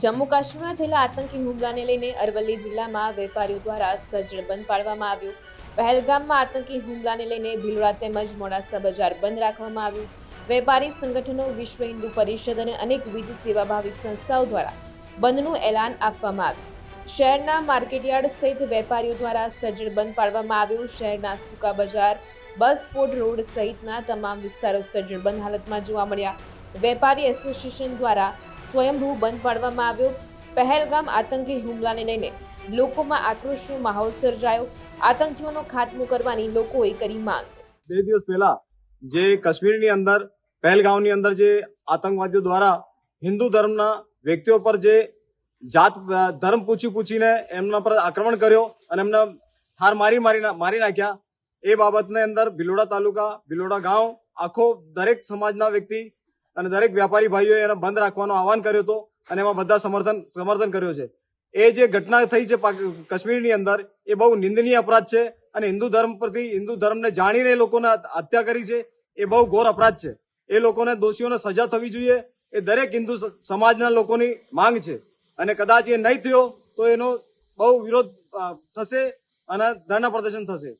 જમ્મુ કાશ્મીરમાં થયેલા આતંકી હુમલાને લઈને અરવલ્લી જિલ્લામાં વેપારીઓ દ્વારા સજ્જડ બંધ પાડવામાં આવ્યું. પહેલગામમાં આતંકી હુમલાને લઈને ભીલવા તેમજ મોડાસા બજાર બંધ રાખવામાં આવ્યું. વેપારી સંગઠનો, વિશ્વ હિન્દુ પરિષદ અને અનેકવિધ સેવાભાવી સંસ્થાઓ દ્વારા બંધનું એલાન આપવામાં આવ્યું. શહેરના માર્કેટયાર્ડ સહિત વેપારીઓ દ્વારા સજ્જડ બંધ પાડવામાં આવ્યું. શહેરના સુકા બજાર, બસ સ્પોટ રોડ સહિતના તમામ વિસ્તારો સજ્જડ બંધ હાલતમાં જોવા મળ્યા. વેપારી એસોસિએશન દ્વારા સ્વયંભૂ બંધ પાડવામાં આવ્યો. પહેલગામ આતંકી હુમલાને લઈને લોકોમાં આક્રોશનો માહોલ સર્જાયો. આતંકીઓનો ખાત્મો કરવાની લોકોએ કરી માંગ. બે દિવસ પહેલા જે કાશ્મીરની અંદર, પહેલગામની અંદર જે આતંકવાદીઓ દ્વારા હિન્દુ ધર્મના વ્યક્તિઓ પર જે જાત, ધર્મ પૂછી પૂછીને એમના પર આક્રમણ કર્યો અને એમને ઠાર મારી મારી મારી નાખ્યા. એ બાબતને અંદર ભિલોડા તાલુકા, ભિલોડા ગાંવ, આખો દરેક સમાજના વ્યક્તિ અને દરેક વ્યાપારી ભાઈઓએ એને બંધ રાખવાનો આહવાન કર્યો હતો અને એમાં બધા સમર્થન સમર્થન કર્યો છે. એ જે ઘટના થઈ છે કાશ્મીરની અંદર, એ બહુ નિંદનીય અપરાધ છે અને હિન્દુ ધર્મ પ્રતિ, હિન્દુ ધર્મને જાણીને લોકોને હત્યા કરી છે, એ બહુ ઘોર અપરાધ છે. એ લોકોને દોષીઓને સજા થવી જોઈએ, એ દરેક હિન્દુ સમાજના લોકોની માંગ છે. અને કદાચ એ નહીં થયો, તો એનો બહુ વિરોધ થશે અને ધરણા પ્રદર્શન થશે.